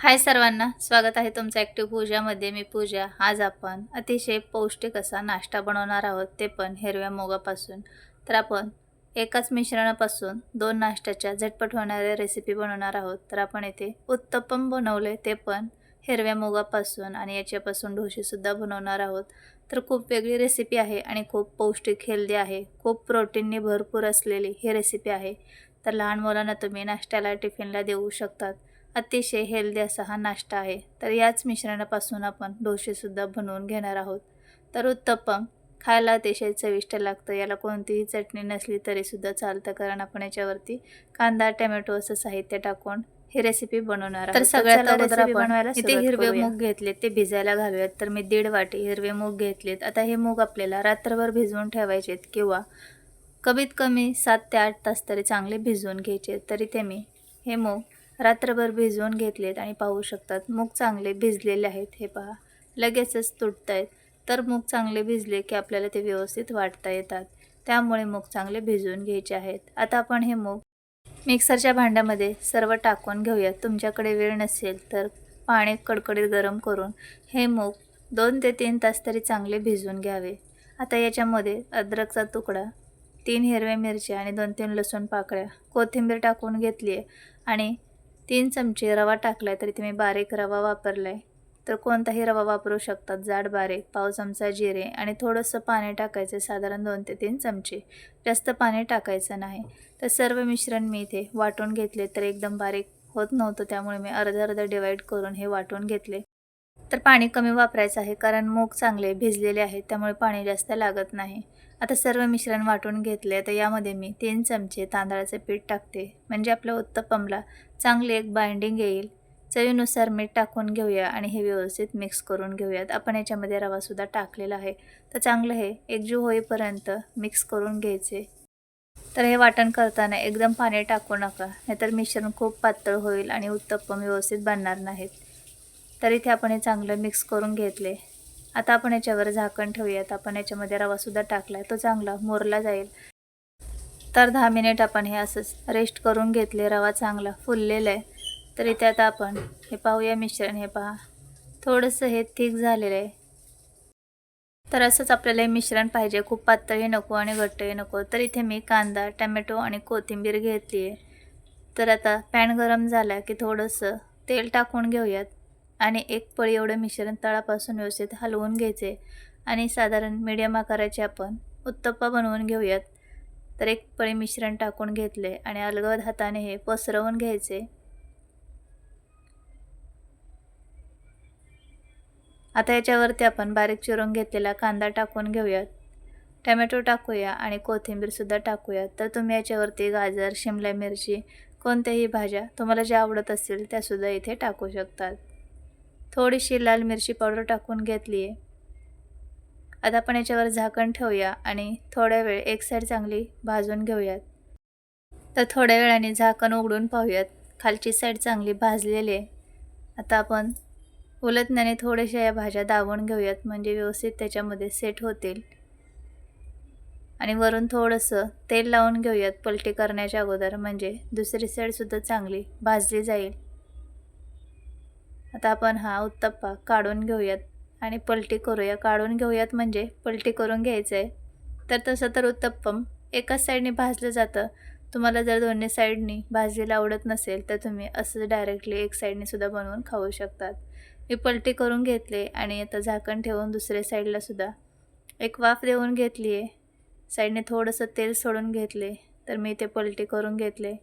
हाय सर्वांना स्वागत आहे तुमचं ॲक्टिव्ह पूजामध्ये मी पूजा. आज आपण अतिशय पौष्टिक असा नाश्ता बनवणार आहोत ते पण हिरव्या मोगापासून. तर आपण एकाच मिश्रणापासून दोन नाश्त्याच्या झटपट होणाऱ्या रेसिपी बनवणार आहोत. तर आपण येथे उत्तपम बनवले ते पण हिरव्या मोगापासून आणि याच्यापासून ढोशीसुद्धा बनवणार आहोत. तर खूप वेगळी रेसिपी आहे आणि खूप पौष्टिक हेल्दी आहे. खूप प्रोटीनने भरपूर असलेली ही रेसिपी आहे. तर लहान मुलांना तुम्ही नाश्त्याला टिफिनला देऊ शकतात. अतिशय हेल्दी असा हा नाश्ता आहे. तर याच मिश्रणापासून आपण डोसेसुद्धा बनवून घेणार आहोत. तर उत्तप्पम खायला अतिशय चविष्ट लागतं. याला कोणतीही चटणी नसली तरीसुद्धा चालतं. कारण आपण याच्यावरती कांदा टोमॅटो असं साहित्य टाकून ही रेसिपी बनवणार आहोत. तर सगळ्यात अगोदर आपण इथे हिरवे मूग घेतले ते भिजायला घालूयात. तर मी दीड वाटी हिरवे मूग घेतलेत. आता हे मूग आपल्याला रात्रभर भिजवून ठेवायचेत किंवा कमीत कमी सात ते आठ तास तरी चांगले भिजवून घ्यायचे तरी ते मी हे मूग रात्रभर भिजवून घेतलेत आणि पाहू शकतात. मूग चांगले भिजलेले आहेत हे पहा. लगेचच तुटत आहेत तर मूग चांगले भिजले की आपल्याला ते व्यवस्थित वाटता येतात. त्यामुळे मूग चांगले भिजवून घ्यायचे आहेत. आता आपण हे मूग मिक्सरच्या भांड्यामध्ये सर्व टाकून घेऊयात. तुमच्याकडे वेळ नसेल तर पाणी कडकडीत गरम करून हे मूग दोन ते तीन तास तरी चांगले भिजवून घ्यावे. आता याच्यामध्ये अद्रकचा तुकडा तीन हिरव्या मिरच्या आणि दोन तीन लसूण पाकळ्या कोथिंबीर टाकून घेतली आहे आणि तीन चमचे रवा टाकला आहे तरी तुम्ही बारीक रवा वापरला आहे तर कोणताही रवा वापरू शकतात जाड बारीक पाव चमचा जिरे आणि थोडंसं पाणी टाकायचं साधारण दोन ते तीन चमचे. जास्त पाणी टाकायचं नाही. तर सर्व मिश्रण मी इथे वाटून घेतले तर एकदम बारीक होत नव्हतं त्यामुळे मी अर्धं अर्धं डिवाईड करून हे वाटून घेतले. तर पाणी कमी वापरायचं आहे कारण मूग चांगले भिजलेले आहेत त्यामुळे पाणी जास्त लागत नाही. आता सर्व मिश्रण वाटून घेतले आता यामध्ये मी तीन चमचे तांदळाचे पीठ टाकते. म्हणजे आपल्या उत्तपमला चांगली एक बाइंडिंग येईल. चवीनुसार मीठ टाकून घेऊया आणि हे व्यवस्थित मिक्स करून घेऊयात. आपण याच्यामध्ये रवासुद्धा टाकलेला आहे. तर चांगलं हे एकजीव होईपर्यंत मिक्स करून घ्यायचे. तर हे वाटण करताना एकदम पाणी टाकू नका नाहीतर मिश्रण खूप पातळ होईल आणि उत्तप्पम व्यवस्थित बनणार नाहीत. तर इथे आपण हे चांगलं मिक्स करून घेतले. आता आपण याच्यावर झाकण ठेवूयात. आपण याच्यामध्ये रवासुद्धा टाकला आहे तो चांगला मोरला जाईल. तर दहा मिनिट आपण हे असंच रेस्ट करून घेतले. रवा चांगला फुललेला आहे तर इथे आता आपण हे पाहूया मिश्रण. हे पहा. थोडंसं हे थिक झालेलं आहे तर असंच आपल्याला हे मिश्रण पाहिजे. खूप पातळही नको आणि घट्टही नको. तर इथे मी कांदा टमॅटो आणि कोथिंबीर घेतली आहे तर आता पॅन गरम झाला की थोडंसं तेल टाकून घेऊयात. आणि एक पळी एवढं मिश्रण तळापासून व्यवस्थित हलवून घ्यायचे आणि साधारण मीडियम आकाराचे आपण उत्तप्पा बनवून घेऊयात. तर एक पळी मिश्रण टाकून घेतले आणि अलगद हाताने हे पसरवून घ्यायचे. आता याच्यावरती आपण बारीक चिरून घेतलेला कांदा टाकून घेऊयात. टमॅटो टाकूया आणि कोथिंबीरसुद्धा टाकूयात तर तुम्ही याच्यावरती गाजर शिमला मिरची कोणत्याही भाज्या तुम्हाला ज्या आवडत असतील त्यासुद्धा इथे टाकू शकतात. थोडीशी लाल मिरची पावडर टाकून घेतली आहे आता आपण याच्यावर झाकण ठेवूया आणि थोड्या वेळ एक साईड चांगली भाजून घेऊयात. तर थोड्या वेळाने झाकण उघडून पाहूयात. खालची साईड चांगली भाजलेली आहे. आता आपण उलटण्याने थोड्याशा या भाज्या दाबून घेऊयात म्हणजे व्यवस्थित त्याच्यामध्ये सेट होतील. आणि वरून थोडंसं तेल लावून घेऊयात पलटी करण्याच्या अगोदर म्हणजे दुसरी साईडसुद्धा चांगली भाजली जाईल. आता आपण हा उत्तप्पा काढून घेऊयात आणि पलटी करूया. काढून घेऊयात म्हणजे पलटी करून घ्यायचं आहे. तर तसं तर उत्तप्पम एकाच साईडने भाजलं जातं. तुम्हाला जर दोन्ही साईडनी भाजलेलं आवडत नसेल तर तुम्ही असं डायरेक्टली एक साईडने सुद्धा बनवून खाऊ शकतात. मी पलटी करून घेतले आणि आता झाकण ठेवून दुसऱ्या साईडला सुद्धा एक वाफ देऊन घेतली आहे साईडने थोडंसं तेल सोडून घेतले तर मी ते पलटी करून घेतले.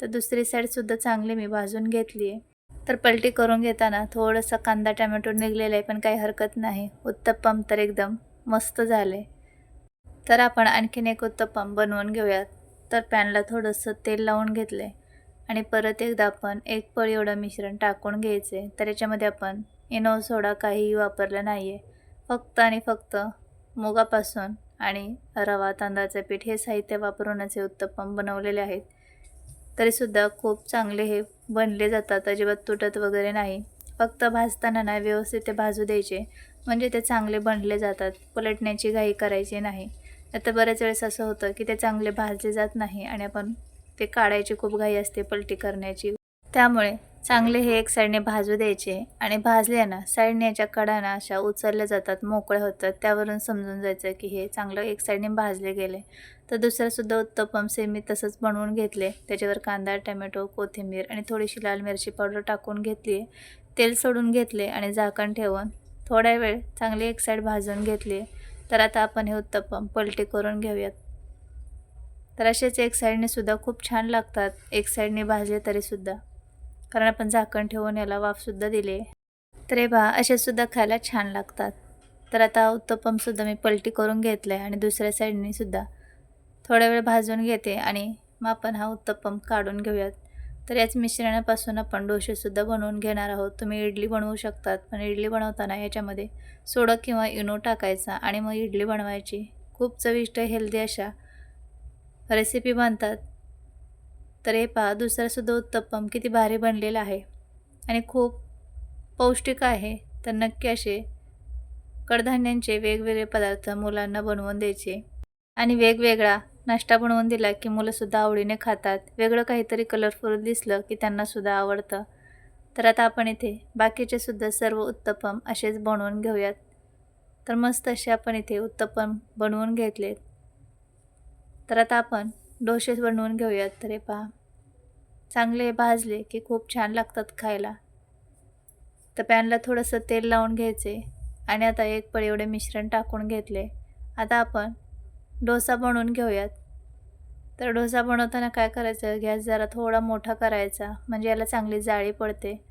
तर दुसरी साईडसुद्धा चांगली मी भाजून घेतली आहे तर पलटी करून घेताना थोडंसं कांदा टमॅटो निघलेला आहे पण काही हरकत नाही. उत्तप्पम तर एकदम मस्त झाले तर आपण आणखीन एक उत्तप्पम बनवून घेऊयात. तर पॅनला थोडंसं तेल लावून घेतले आणि परत एकदा आपण एक पळी एवढं मिश्रण टाकून घ्यायचे तर याच्यामध्ये आपण इनो सोडा काहीही वापरला नाही आहे फक्त आणि फक्त मुगापासून आणि रवा तांदळाचं पीठ हे साहित्य वापरूनच हे उत्तप्पम बनवलेले आहेत. तरीसुद्धा खूप चांगले हे बनले जातात अजिबात तुटत वगैरे नाही. फक्त भाजताना नाही व्यवस्थित ते भाजू द्यायचे. म्हणजे ते चांगले बनले जातात पलटण्याची घाई करायची नाही. आता बऱ्याच वेळेस असं होतं की ते चांगले भाजले जात नाही आणि आपण ते काढायची खूप घाई असते पलटी करण्याची. त्यामुळे चांगले हे एक साईडने भाजू द्यायचे आणि भाजले ना साईडने याच्या कडाना अशा उचलल्या जातात मोकळ्या होतात. त्यावरून समजून जायचं की हे चांगलं एक साईडने भाजले गेले. तर दुसरंसुद्धा उत्तपम सेम मी तसंच बनवून घेतले. त्याच्यावर कांदा टमॅटो कोथिंबीर आणि थोडीशी लाल मिरची पावडर टाकून घेतली. तेल सोडून घेतले आणि झाकण ठेवून थोड्या वेळ चांगली एक साईड भाजून घेतली. तर आता आपण हे उत्तपम पलटी करून घेऊयात. तर असेच एक साईडने सुद्धा खूप छान लागतात. एक साईडने भाजले तरीसुद्धा. कारण आपण झाकण ठेवून याला वाफसुद्धा दिले. तर हे बा असे सुद्धा खायला छान लागतात. तर आता उत्तपमसुद्धा मी पलटी करून घेतलं आहे आणि दुसऱ्या साईडने सुद्धा. थोडा वेळ भाजून घेते आणि मग आपण हा उत्तपम काढून घेऊयात. तर याच मिश्रणापासून आपण डोसेसुद्धा बनवून घेणार आहोत. तुम्ही इडली बनवू शकतात पण इडली बनवताना याच्यामध्ये सोडा किंवा इनो टाकायचा आणि मग इडली बनवायची. खूप चविष्ट हेल्दी अशा रेसिपी बनतात. तर हे पहा दुसरासुद्धा उत्तप्पम किती भारी बनलेला आहे. आणि खूप पौष्टिक आहे. तर नक्की असे कडधान्यांचे वेगवेगळे पदार्थ मुलांना बनवून द्यायचे. आणि वेगवेगळा नाश्ता बनवून दिला की मुलंसुद्धा आवडीने खातात. वेगळं काहीतरी कलरफुल दिसलं की त्यांनासुद्धा आवडतं. तर आता आपण इथे बाकीचे सुद्धा सर्व उत्तपम असेच बनवून घेऊयात. तर मस्त असे आपण इथे उत्तपम बनवून घेतलेत. तर आता आपण डोसे बनवून घेऊयात तरी पहा. चांगले भाजले की खूप छान लागतात खायला. तर पॅनला थोडंसं तेल लावून घ्यायचे आणि आता एक पळी एवढे मिश्रण टाकून घेतले. आता आपण डोसा बनवून घेऊयात. तर डोसा बनवताना काय करायचं? गॅस जरा थोडा मोठा करायचा म्हणजे याला चांगली जाळी पडते.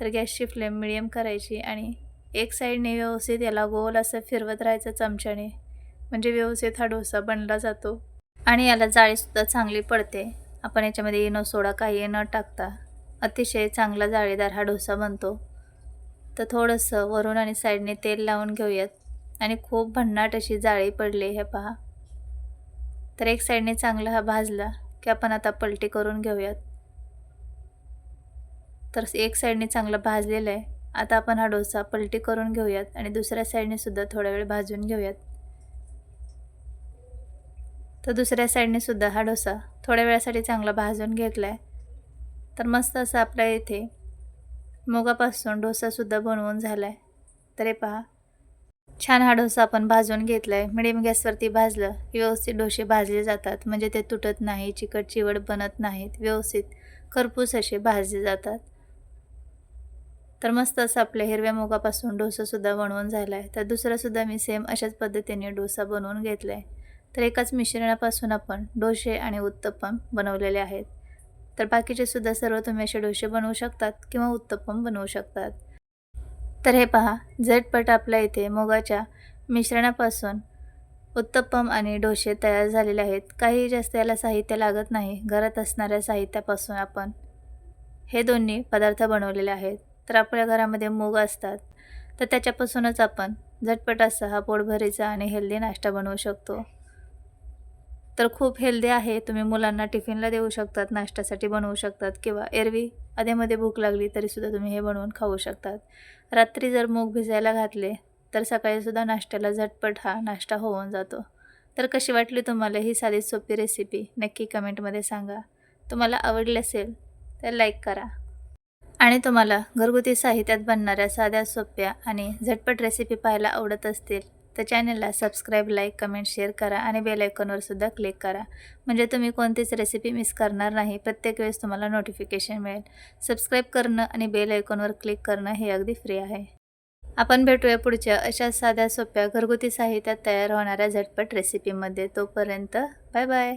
तर गॅसची फ्लेम मिडियम करायची आणि एक साईडने व्यवस्थित याला गोल असं फिरवत राहायचं चमच्याने. म्हणजे व्यवस्थित हा डोसा बनला जातो. आणि याला जाळीसुद्धा चांगली पडते. आपण याच्यामध्ये इनो सोडा काही न टाकता अतिशय चांगला जाळीदार हा डोसा बनतो. तर थोडंसं वरून आणि साईडने तेल लावून घेऊयात. आणि खूप भन्नाट अशी जाळी पडली हे पहा. तर एक साईडने चांगला हा भाजला की आपण आता पलटी करून घेऊयात. तर एक साईडने चांगला भाजलेला आहे. आता आपण हा डोसा पलटी करून घेऊयात आणि दुसऱ्या साईडने सुद्धा थोडा वेळ भाजून घेऊयात. तर दुसऱ्या साईडने सुद्धा हा डोसा थोड्या वेळासाठी चांगला भाजून घेतला आहे तर मस्त असं आपल्या इथे मुगापासून डोसासुद्धा बनवून झाला आहे तर हे पहा. छान हा डोसा आपण भाजून घेतला आहे मिडियम गॅसवरती भाजलं की व्यवस्थित डोसे भाजले जातात. म्हणजे ते तुटत नाही चिकट चिवड बनत नाहीत. व्यवस्थित खरपूस असे भाजले जातात. तर मस्त असं आपल्या हिरव्या मुगापासून डोसासुद्धा बनवून झाला आहे तर दुसरासुद्धा मी सेम अशाच पद्धतीने डोसा बनवून घेतला आहे तर एकाच मिश्रणापासून आपण डोसे आणि उत्तप्पम बनवलेले आहेत. तर बाकीचे सुद्धा सर्व तुम्ही असे डोसे बनवू शकतात किंवा उत्तप्पम बनवू शकतात. तर हे पहा झटपट आपल्या इथे मुगाच्या मिश्रणापासून उत्तप्पम आणि डोसे तयार झालेले आहेत. काही जास्त याला साहित्य लागत नाही. घरात असणाऱ्या साहित्यापासून आपण हे दोन्ही पदार्थ बनवलेले आहेत. तर आपल्या घरामध्ये मूग असतात. तर त्याच्यापासूनच आपण झटपट असा हा पोटभरीचा आणि हेल्दी नाश्ता बनवू शकतो. तर खूप हेल्दी आहे. तुम्ही मुलांना टिफिनला देऊ शकतात नाश्त्यासाठी बनवू शकतात किंवा एरवी अधेमध्ये भूक लागली तरीसुद्धा तुम्ही हे बनवून खाऊ शकतात. रात्री जर मूग भिजायला घातले तर सकाळीसुद्धा नाश्त्याला झटपट हा नाश्ता होऊन जातो. तर कशी वाटली तुम्हाला ही साधी सोपी रेसिपी नक्की कमेंटमध्ये सांगा. तुम्हाला आवडली असेल तर लाईक करा. आणि तुम्हाला घरगुती साहित्यात बनणाऱ्या साध्या सोप्या आणि झटपट रेसिपी पाहायला आवडत असतील तर चॅनलला सबस्क्राईब लाईक कमेंट शेअर करा आणि बेल आयकॉनवर सुद्धा क्लिक करा. म्हणजे तुम्ही कोणतीच रेसिपी मिस करणार नाही. प्रत्येक वेळेस तुम्हाला नोटिफिकेशन मिळेल. सबस्क्राईब करणं आणि बेल आयकॉनवर क्लिक करणं हे अगदी फ्री आहे. आपण भेटूया पुढच्या अशा साध्या सोप्या घरगुती साहित्यात तयार होणाऱ्या झटपट रेसिपीमध्ये. तोपर्यंत बाय बाय.